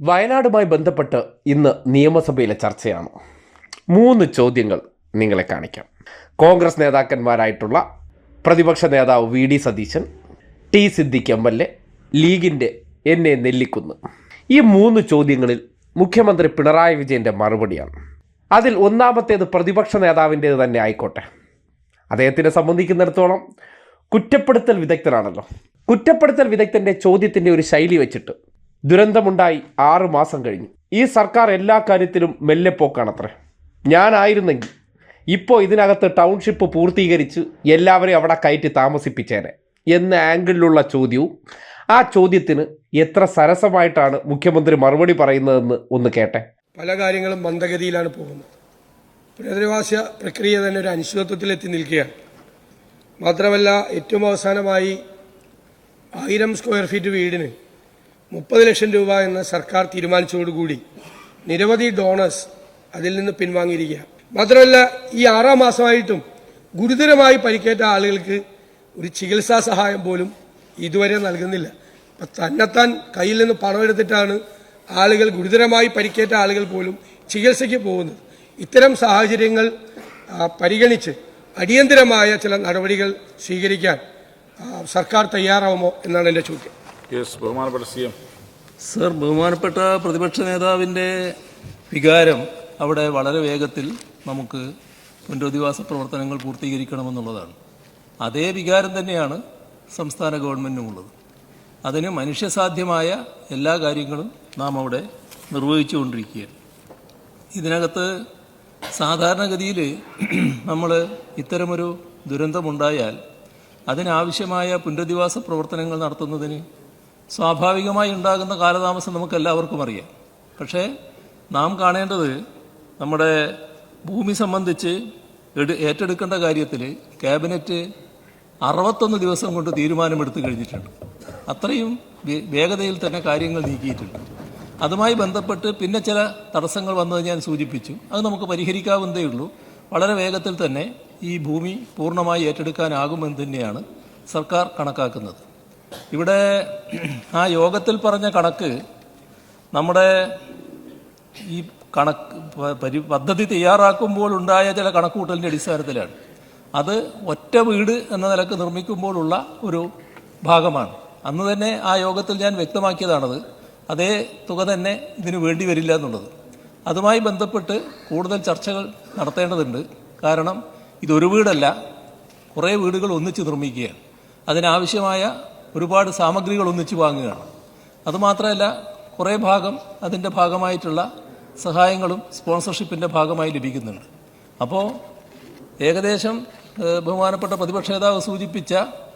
വയനാടുമായി ബന്ധപ്പെട്ട് ഇന്ന് നിയമസഭയിലെ ചർച്ചയാണ്. മൂന്ന് ചോദ്യങ്ങൾ നിങ്ങളെ കാണിക്കാം. കോൺഗ്രസ് നേതാക്കന്മാരായിട്ടുള്ള പ്രതിപക്ഷ നേതാവ് V D Satheesan T Siddique M L A ലീഗിന്റെ എൻ എ നെല്ലിക്കുന്ന്. ഈ മൂന്ന് ചോദ്യങ്ങളിൽ മുഖ്യമന്ത്രി പിണറായി വിജയന്റെ മറുപടിയാണ്. അതിൽ ഒന്നാമത്തേത് പ്രതിപക്ഷ നേതാവിന്റേത് തന്നെ ആയിക്കോട്ടെ. അദ്ദേഹത്തിനെ സംബന്ധിക്കുന്നിടത്തോളം കുറ്റപ്പെടുത്തൽ വിദഗ്ധനാണല്ലോ. കുറ്റപ്പെടുത്തൽ വിദഗ്ധന്റെ ചോദ്യത്തിന്റെ ഒരു ശൈലി വെച്ചിട്ട് ദുരന്തമുണ്ടായി ആറു മാസം കഴിഞ്ഞു. ഈ സർക്കാർ എല്ലാ കാര്യത്തിലും മെല്ലെ പോക്കാണത്രേ. ഞാനായിരുന്നെങ്കിൽ ഇപ്പോൾ ഇതിനകത്ത് ടൗൺഷിപ്പ് പൂർത്തീകരിച്ച് എല്ലാവരെയും അവിടെ കയറ്റി താമസിപ്പിച്ചേനെ എന്ന ആംഗിളിലുള്ള ചോദ്യവും ആ ചോദ്യത്തിന് എത്ര സരസമായിട്ടാണ് മുഖ്യമന്ത്രി മറുപടി പറയുന്നതെന്ന് ഒന്ന് കേട്ടെ. പല കാര്യങ്ങളും മന്ദഗതിയിലാണ് പോകുന്നത്. പുനരധിവാസ പ്രക്രിയ തന്നെ ഒരു അനിശ്ചിതത്വത്തിലെത്തി നിൽക്കുകയാണ്. മാത്രമല്ല ഏറ്റവും അവസാനമായി ആയിരം സ്ക്വയർ ഫീറ്റ് വീടിന് മുപ്പത് ലക്ഷം രൂപ എന്ന് സർക്കാർ തീരുമാനിച്ചതോടുകൂടി നിരവധി ഡോണേഴ്സ് അതിൽ നിന്ന് പിൻവാങ്ങിയിരിക്കുകയാണ്. മാത്രമല്ല ഈ ആറാം മാസമായിട്ടും ഗുരുതരമായി പരിക്കേറ്റ ആളുകൾക്ക് ഒരു ചികിത്സാ സഹായം പോലും ഇതുവരെ നൽകുന്നില്ല. അപ്പൊ തന്നെത്താൻ കയ്യിൽ നിന്ന് പണമെടുത്തിട്ടാണ് ആളുകൾ ഗുരുതരമായി പരിക്കേറ്റ ആളുകൾ പോലും ചികിത്സയ്ക്ക് പോകുന്നത്. ഇത്തരം സാഹചര്യങ്ങൾ പരിഗണിച്ച് അടിയന്തരമായ ചില നടപടികൾ സ്വീകരിക്കാൻ സർക്കാർ തയ്യാറാവുമോ എന്നാണ് എന്റെ ചോദ്യം. ബഹുമാനപ്പെട്ട സി എം സർ ബഹുമാനപ്പെട്ട പ്രതിപക്ഷ നേതാവിന്റെ വികാരം അവിടെ വളരെ വേഗത്തിൽ നമുക്ക് പുനരധിവാസ പ്രവർത്തനങ്ങൾ പൂർത്തീകരിക്കണമെന്നുള്ളതാണ്. അതേ വികാരം തന്നെയാണ് സംസ്ഥാന ഗവൺമെന്റിനുമുള്ളത് അതിന് മനുഷ്യസാധ്യമായ എല്ലാ കാര്യങ്ങളും നാം അവിടെ നിർവഹിച്ചുകൊണ്ടിരിക്കുകയാണ്. ഇതിനകത്ത് സാധാരണഗതിയിൽ നമ്മൾ ഇത്തരമൊരു ദുരന്തമുണ്ടായാൽ അതിനാവശ്യമായ പുനരധിവാസ പ്രവർത്തനങ്ങൾ നടത്തുന്നതിന് സ്വാഭാവികമായി ഉണ്ടാകുന്ന കാലതാമസം നമുക്ക് എല്ലാവർക്കും അറിയാം. പക്ഷേ നാം കാണേണ്ടത് നമ്മുടെ ഭൂമി സംബന്ധിച്ച് ഏറ്റെടുക്കേണ്ട കാര്യത്തിൽ ക്യാബിനറ്റ് അറുപത്തൊന്ന് ദിവസം കൊണ്ട് തീരുമാനമെടുത്തു കഴിഞ്ഞിട്ടുണ്ട്. അത്രയും വേഗതയിൽ തന്നെ കാര്യങ്ങൾ നീക്കിയിട്ടുണ്ട്. അതുമായി ബന്ധപ്പെട്ട് പിന്നെ ചില തടസ്സങ്ങൾ വന്നത് ഞാൻ സൂചിപ്പിച്ചു. അത് നമുക്ക് പരിഹരിക്കാവുന്നതേ ഉള്ളൂ. വളരെ വേഗത്തിൽ തന്നെ ഈ ഭൂമി പൂർണമായി ഏറ്റെടുക്കാനാകുമെന്ന് തന്നെയാണ് സർക്കാർ കണക്കാക്കുന്നത്. ഇവിടെ ആ യോഗത്തിൽ പറഞ്ഞ കണക്ക് നമ്മുടെ ഈ കണക്ക് പരി പദ്ധതി തയ്യാറാക്കുമ്പോൾ ഉണ്ടായ ചില കണക്കുകൂട്ടലിന്റെ അടിസ്ഥാനത്തിലാണ്. അത് ഒറ്റ വീട് എന്ന നിലയ്ക്ക് നിർമ്മിക്കുമ്പോഴുള്ള ഒരു ഭാഗമാണ്. അന്ന് തന്നെ ആ യോഗത്തിൽ ഞാൻ വ്യക്തമാക്കിയതാണത്. അതേ തുക തന്നെ ഇതിന് വേണ്ടി വരില്ല എന്നുള്ളത്. അതുമായി ബന്ധപ്പെട്ട് കൂടുതൽ ചർച്ചകൾ നടത്തേണ്ടതുണ്ട്. കാരണം ഇതൊരു വീടല്ല. കുറേ വീടുകൾ ഒന്നിച്ച് നിർമ്മിക്കുകയാണ്. അതിനാവശ്യമായ ഒരുപാട് സാമഗ്രികൾ ഒന്നിച്ചു വാങ്ങുകയാണ്. അതുമാത്രമല്ല കുറേ ഭാഗം അതിന്റെ ഭാഗമായിട്ടുള്ള സഹായങ്ങളും സ്പോൺസർഷിപ്പിന്റെ ഭാഗമായി ലഭിക്കുന്നുണ്ട്. അപ്പോൾ ഏകദേശം ബഹുമാനപ്പെട്ട പ്രതിപക്ഷ നേതാവ് സൂചിപ്പിച്ച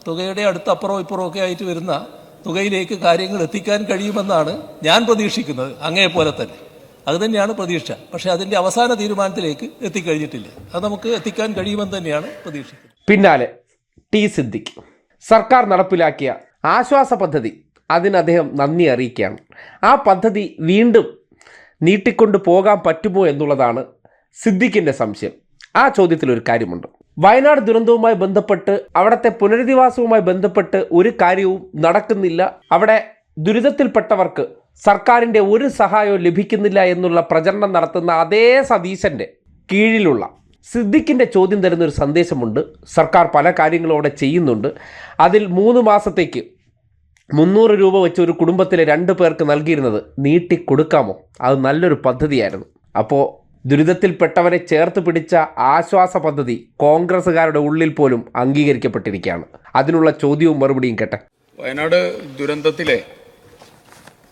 തുകയുടെ അടുത്ത് അപ്പുറവും ഇപ്പുറവും ഒക്കെ ആയിട്ട് വരുന്ന തുകയിലേക്ക് കാര്യങ്ങൾ എത്തിക്കാൻ കഴിയുമെന്നാണ് ഞാൻ പ്രതീക്ഷിക്കുന്നത് അങ്ങേ പോലെ തന്നെ. അത് തന്നെയാണ് പ്രതീക്ഷ. പക്ഷെ അതിന്റെ അവസാന തീരുമാനത്തിലേക്ക് എത്തിക്കഴിഞ്ഞിട്ടില്ല. അത് നമുക്ക് എത്തിക്കാൻ കഴിയുമെന്ന് തന്നെയാണ് പ്രതീക്ഷിക്കുന്നത്. പിന്നാലെ ടി സിദ്ദിഖ്. സർക്കാർ നടപ്പിലാക്കിയ ആശ്വാസ പദ്ധതി. അതിന് അദ്ദേഹം നന്ദി അറിയിക്കുകയാണ്. ആ പദ്ധതി വീണ്ടും നീട്ടിക്കൊണ്ട് പോകാൻ പറ്റുമോ എന്നുള്ളതാണ് സിദ്ദിഖിന്റെ സംശയം. ആ ചോദ്യത്തിൽ ഒരു കാര്യമുണ്ട്. വയനാട് ദുരന്തവുമായി ബന്ധപ്പെട്ട് അവിടുത്തെ പുനരധിവാസവുമായി ബന്ധപ്പെട്ട് ഒരു കാര്യവും നടക്കുന്നില്ല. അവിടെ ദുരിതത്തിൽപ്പെട്ടവർക്ക് സർക്കാരിന്റെ ഒരു സഹായവും ലഭിക്കുന്നില്ല എന്നുള്ള പ്രചരണം നടത്തുന്ന അതേ സതീശന്റെ കീഴിലുള്ള സിദ്ദിഖിന്റെ ചോദ്യം തരുന്ന ഒരു സന്ദേശമുണ്ട്. സർക്കാർ പല കാര്യങ്ങളും അവിടെ ചെയ്യുന്നുണ്ട്. അതിൽ മൂന്ന് മാസത്തേക്ക് മുന്നൂറ് രൂപ വെച്ച് ഒരു കുടുംബത്തിലെ രണ്ട് പേർക്ക് നൽകിയിരുന്നത് നീട്ടി കൊടുക്കാമോ അത് നല്ലൊരു പദ്ധതിയായിരുന്നു. അപ്പോൾ ദുരിതത്തിൽപ്പെട്ടവരെ ചേർത്ത് പിടിച്ച ആശ്വാസ പദ്ധതി കോൺഗ്രസ്സുകാരുടെ ഉള്ളിൽ പോലും അംഗീകരിക്കപ്പെട്ടിരിക്കുകയാണ്. അതിനുള്ള ചോദ്യവും മറുപടിയും കേട്ടെ. വയനാട് ദുരന്തത്തിലെ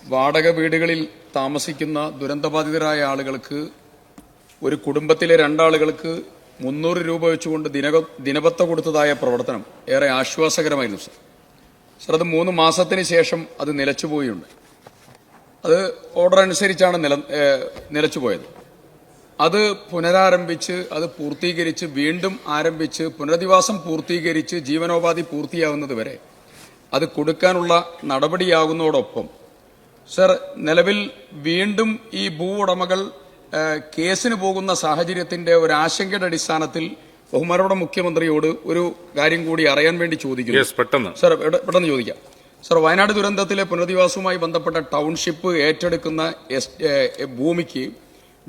വാടക വീടുകളിൽ താമസിക്കുന്ന ദുരന്തബാധിതരായ ആളുകൾക്ക് ഒരു കുടുംബത്തിലെ രണ്ടാളുകൾക്ക് മുന്നൂറ് രൂപ വെച്ചുകൊണ്ട് ദിനക ദിനപത്ത കൊടുത്തതായ പ്രവർത്തനം ഏറെ ആശ്വാസകരമായിരുന്നു സർ. സർ അത് മൂന്ന് മാസത്തിന് ശേഷം അത് നിലച്ചുപോയുണ്ട് അത് ഓർഡർ അനുസരിച്ചാണ് നില നിലച്ചുപോയത് അത് പുനരാരംഭിച്ച് അത് പൂർത്തീകരിച്ച് വീണ്ടും ആരംഭിച്ച് പുനരധിവാസം പൂർത്തീകരിച്ച് ജീവനോപാധി പൂർത്തിയാവുന്നത് വരെ അത് കൊടുക്കാനുള്ള നടപടിയാകുന്നതോടൊപ്പം സർ നിലവിൽ വീണ്ടും ഈ ഭൂ ഉടമകൾ കേസിന് പോകുന്ന സാഹചര്യത്തിന്റെ ഒരു ആശങ്കയുടെ അടിസ്ഥാനത്തിൽ ബഹുമാനോടെ മുഖ്യമന്ത്രിയോട് ഒരു കാര്യം കൂടി അറിയാൻ വേണ്ടി ചോദിക്കുന്നു. പെട്ടെന്ന്. സർ പെട്ടെന്ന് ചോദിക്കാം. സർ വയനാട് ദുരന്തത്തിലെ പുനരധിവാസവുമായി ബന്ധപ്പെട്ട ടൗൺഷിപ്പ് ഏറ്റെടുക്കുന്ന ഭൂമിക്ക്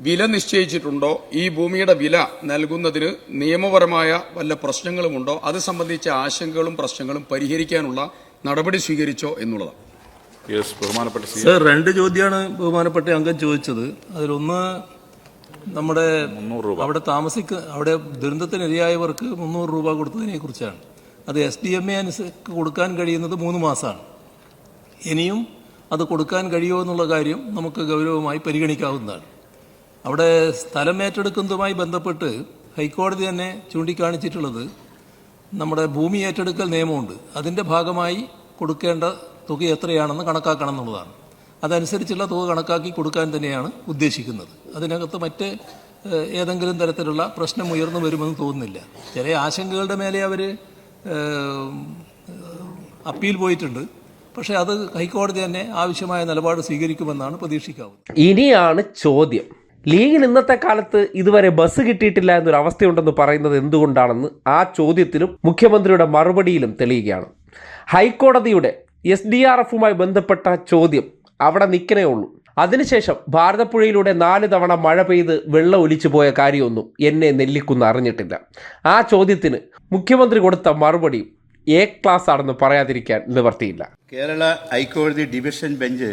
വില നിശ്ചയിച്ചിട്ടുണ്ടോ? ഈ ഭൂമിയുടെ വില നൽകുന്നതിന് നിയമപരമായ വല്ല പ്രശ്നങ്ങളുമുണ്ടോ? അത് സംബന്ധിച്ച ആശങ്കകളും പ്രശ്നങ്ങളും പരിഹരിക്കാനുള്ള നടപടി സ്വീകരിച്ചോ എന്നുള്ളതാണ്. ബഹുമാനപ്പെട്ട സർ രണ്ട് ചോദ്യമാണ് ബഹുമാനപ്പെട്ട അംഗം ചോദിച്ചത്. അതിലൊന്ന് നമ്മുടെ രൂപ. അവിടെ താമസിക്ക അവിടെ ദുരന്തത്തിനിരയായവർക്ക് മുന്നൂറ് രൂപ കൊടുത്തതിനെ കുറിച്ചാണ് അത് എസ് ഡി എം എ അനുസരിച്ച് കൊടുക്കാൻ കഴിയുന്നത് മൂന്ന് മാസമാണ് ഇനിയും അത് കൊടുക്കാൻ കഴിയുമോ എന്നുള്ള കാര്യം നമുക്ക് ഗൗരവമായി പരിഗണിക്കാവുന്നതാണ്. അവിടെ സ്ഥലം ഏറ്റെടുക്കുന്നതുമായി ബന്ധപ്പെട്ട് ഹൈക്കോടതി തന്നെ ചൂണ്ടിക്കാണിച്ചിട്ടുള്ളത് നമ്മുടെ ഭൂമി ഏറ്റെടുക്കൽ നിയമമുണ്ട്. അതിന്റെ ഭാഗമായി കൊടുക്കേണ്ട തുക എത്രയാണെന്ന് കണക്കാക്കണം എന്നുള്ളതാണ്. അതനുസരിച്ചുള്ള തുക കണക്കാക്കി കൊടുക്കാൻ തന്നെയാണ് ഉദ്ദേശിക്കുന്നത്. അതിനകത്ത് മറ്റ് ഏതെങ്കിലും തരത്തിലുള്ള പ്രശ്നം ഉയർന്നു വരുമെന്ന് തോന്നുന്നില്ല. ചില ആശങ്കകളുടെ മേലെ അവർ അപ്പീൽ പോയിട്ടുണ്ട്. പക്ഷേ അത് ഹൈക്കോടതി തന്നെ ആവശ്യമായ നിലപാട് സ്വീകരിക്കുമെന്നാണ് പ്രതീക്ഷിക്കാവുന്നത്. ഇനിയാണ് ചോദ്യം. ലീഗിൽ ഇന്നത്തെ കാലത്ത് ഇതുവരെ ബസ് കിട്ടിയിട്ടില്ല എന്നൊരു അവസ്ഥയുണ്ടെന്ന് പറയുന്നത് എന്തുകൊണ്ടാണെന്ന് ആ ചോദ്യത്തിലും മുഖ്യമന്ത്രിയുടെ മറുപടിയിലും തെളിയുകയാണ്. ഹൈക്കോടതിയുടെ എസ് ഡി ആർ എഫുമായി ബന്ധപ്പെട്ട ചോദ്യം അവിടെ നിൽക്കണേ ഉള്ളൂ. അതിനുശേഷം ഭാരതപ്പുഴയിലൂടെ നാല് തവണ മഴ പെയ്ത് വെള്ളം ഒലിച്ചു പോയ കാര്യമൊന്നും എന്നെ നെല്ലിക്കുന്ന് അറിഞ്ഞിട്ടില്ല. ആ ചോദ്യത്തിന് മുഖ്യമന്ത്രി കൊടുത്ത മറുപടിയും എ ക്ലാസ് ആണെന്ന് പറയാതിരിക്കാൻ നിവർത്തിയില്ല. കേരള ഹൈക്കോടതി ഡിവിഷൻ ബെഞ്ച്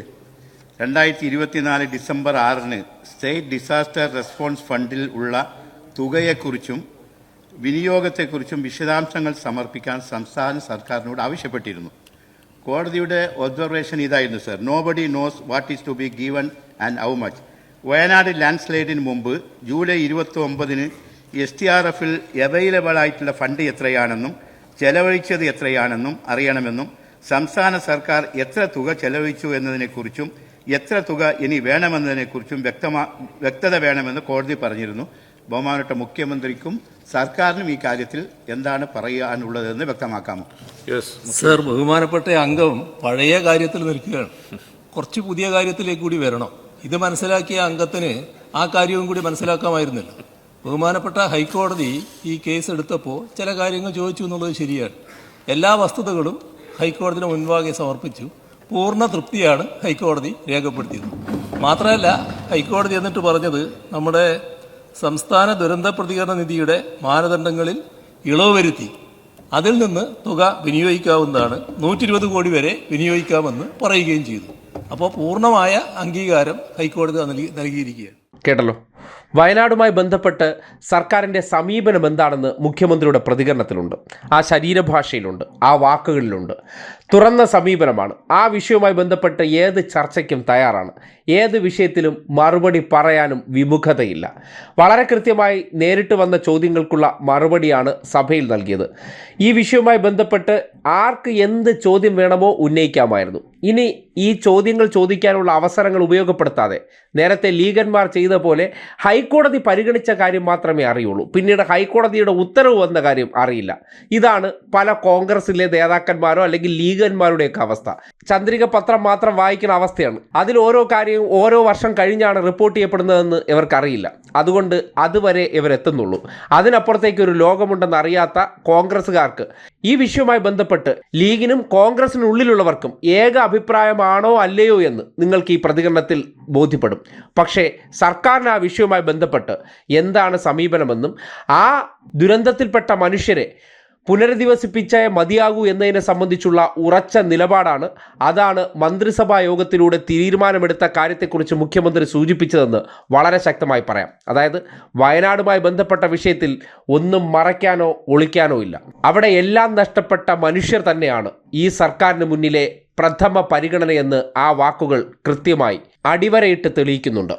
രണ്ടായിരത്തി ഇരുപത്തിനാല് ഡിസംബർ ആറിന് സ്റ്റേറ്റ് ഡിസാസ്റ്റർ റെസ്പോൺസ് ഫണ്ടിൽ ഉള്ള തുകയെക്കുറിച്ചും വിനിയോഗത്തെക്കുറിച്ചും വിശദാംശങ്ങൾ സമർപ്പിക്കാൻ സംസ്ഥാന സർക്കാരിനോട് ആവശ്യപ്പെട്ടിരുന്നു. കോടതിയുടെ ഒബ്സർവേഷൻ ഇതായിരുന്നു sir nobody knows what is to be given and how much Wayanad land സ്ലൈഡിന് മുമ്പ് ജൂലൈ ഇരുപത്തി ഒമ്പതിന് എസ് ടി ആർ എഫിൽ അവൈലബിൾ ആയിട്ടുള്ള ഫണ്ട് എത്രയാണെന്നും ചെലവഴിച്ചത് എത്രയാണെന്നും അറിയണമെന്നും സംസ്ഥാന സർക്കാർ എത്ര തുക ചെലവഴിച്ചു എന്നതിനെക്കുറിച്ചും എത്ര തുക ഇനി വേണമെന്നതിനെക്കുറിച്ചും വ്യക്തമാ വ്യക്തത വേണമെന്ന് കോടതി പറഞ്ഞിരുന്നു. ബഹുമാനപ്പെട്ട മുഖ്യമന്ത്രിക്കും സർക്കാരിനും ഈ കാര്യത്തിൽ എന്താണ് പറയാനുള്ളതെന്ന് വ്യക്തമാക്കാമോ? യെസ് സർ ബഹുമാനപ്പെട്ട അംഗം പഴയ കാര്യത്തിൽ നിൽക്കുകയാണ്. കുറച്ച് പുതിയ കാര്യത്തിലേക്ക് കൂടി വരണം. ഇത് മനസ്സിലാക്കിയ അംഗത്തിന് ആ കാര്യവും കൂടി മനസ്സിലാക്കാമായിരുന്നില്ല. ബഹുമാനപ്പെട്ട ഹൈക്കോടതി ഈ കേസ് എടുത്തപ്പോൾ ചില കാര്യങ്ങൾ ചോദിച്ചു എന്നുള്ളത് ശരിയാണ്. എല്ലാ വസ്തുതകളും ഹൈക്കോടതിയുടെ മുൻപാകെ സമർപ്പിച്ചു. പൂർണ തൃപ്തിയാണ് ഹൈക്കോടതി രേഖപ്പെടുത്തിയത്. മാത്രമല്ല ഹൈക്കോടതി എന്നിട്ട് പറഞ്ഞത് നമ്മുടെ സംസ്ഥാന ദുരന്ത പ്രതികരണ നിധിയുടെ മാനദണ്ഡങ്ങളിൽ ഇളവ് വരുത്തി അതിൽ നിന്ന് തുക വിനിയോഗിക്കാവുന്നതാണ് നൂറ്റി ഇരുപത് കോടി വരെ വിനിയോഗിക്കാമെന്ന് പറയുകയും ചെയ്തു. അപ്പോൾ പൂർണമായ അംഗീകാരം ഹൈക്കോടതി നൽകി നൽകിയിരിക്കുകയാണ്. കേട്ടല്ലോ. വയനാടുമായി ബന്ധപ്പെട്ട് സർക്കാരിന്റെ സമീപനം എന്താണെന്ന് മുഖ്യമന്ത്രിയുടെ പ്രതികരണത്തിലുണ്ട്. ആ ശരീരഭാഷയിലുണ്ട്. ആ വാക്കുകളിലുണ്ട്. തുറന്ന സമീപനമാണ്. ആ വിഷയവുമായി ബന്ധപ്പെട്ട് ഏത് ചർച്ചയ്ക്കും തയ്യാറാണ്. ഏത് വിഷയത്തിലും മറുപടി പറയാനും വിമുഖതയില്ല. വളരെ കൃത്യമായി നേരിട്ട് വന്ന ചോദ്യങ്ങൾക്കുള്ള മറുപടിയാണ് സഭയിൽ നൽകിയത്. ഈ വിഷയവുമായി ബന്ധപ്പെട്ട് ആർക്ക് എന്ത് ചോദ്യം വേണമോ ഉന്നയിക്കാമായിരുന്നു. ഇനി ഈ ചോദ്യങ്ങൾ ചോദിക്കാനുള്ള അവസരങ്ങൾ ഉപയോഗപ്പെടുത്താതെ നേരത്തെ ലീഗന്മാർ ചെയ്ത പോലെ ഹൈക്കോടതി പരിഗണിച്ച കാര്യം മാത്രമേ അറിയുള്ളൂ. പിന്നീട് ഹൈക്കോടതിയുടെ ഉത്തരവ് വന്ന കാര്യം അറിയില്ല. ഇതാണ് പല കോൺഗ്രസിലെ നേതാക്കന്മാരോ അല്ലെങ്കിൽ ലീഗന്മാരുടെയൊക്കെ അവസ്ഥ. ചന്ദ്രിക പത്രം മാത്രം വായിക്കുന്ന അവസ്ഥയാണ്. അതിൽ ഓരോ കാര്യവും ഓരോ വർഷം കഴിഞ്ഞാണ് റിപ്പോർട്ട് ചെയ്യപ്പെടുന്നതെന്ന് ഇവർക്കറിയില്ല. അതുകൊണ്ട് അതുവരെ ഇവരെത്തുന്നുള്ളൂ അതിനപ്പുറത്തേക്ക് ഒരു ലോകമുണ്ടെന്ന് അറിയാത്ത കോൺഗ്രസ്സുകാർക്ക് ഈ വിഷയവുമായി ബന്ധപ്പെട്ട് ലീഗിനും കോൺഗ്രസിനുള്ളിലുള്ളവർക്കും ഏക അഭിപ്രായമാണോ അല്ലയോ എന്ന് നിങ്ങൾക്ക് ഈ പ്രതികരണത്തിൽ ബോധ്യപ്പെടും. പക്ഷേ സർക്കാരിന് ആ വിഷയവുമായി ബന്ധപ്പെട്ട് എന്താണ് സമീപനമെന്നും ആ ദുരന്തത്തിൽപ്പെട്ട മനുഷ്യരെ പുനരധിവസിപ്പിച്ചേ മതിയാകൂ എന്നതിനെ സംബന്ധിച്ചുള്ള ഉറച്ച നിലപാടാണ്. അതാണ് മന്ത്രിസഭാ യോഗത്തിലൂടെ തീരുമാനമെടുത്ത കാര്യത്തെക്കുറിച്ച് മുഖ്യമന്ത്രി സൂചിപ്പിച്ചതെന്ന് വളരെ ശക്തമായി പറയാം. അതായത് വയനാടുമായി ബന്ധപ്പെട്ട വിഷയത്തിൽ ഒന്നും മറയ്ക്കാനോ ഒളിക്കാനോ ഇല്ല. അവിടെ എല്ലാം നഷ്ടപ്പെട്ട മനുഷ്യർ തന്നെയാണ് ഈ സർക്കാരിന് മുന്നിലെ പ്രഥമ പരിഗണനയെന്ന് ആ വാക്കുകൾ കൃത്യമായി അടിവരയിട്ട് തെളിയിക്കുന്നുണ്ട്.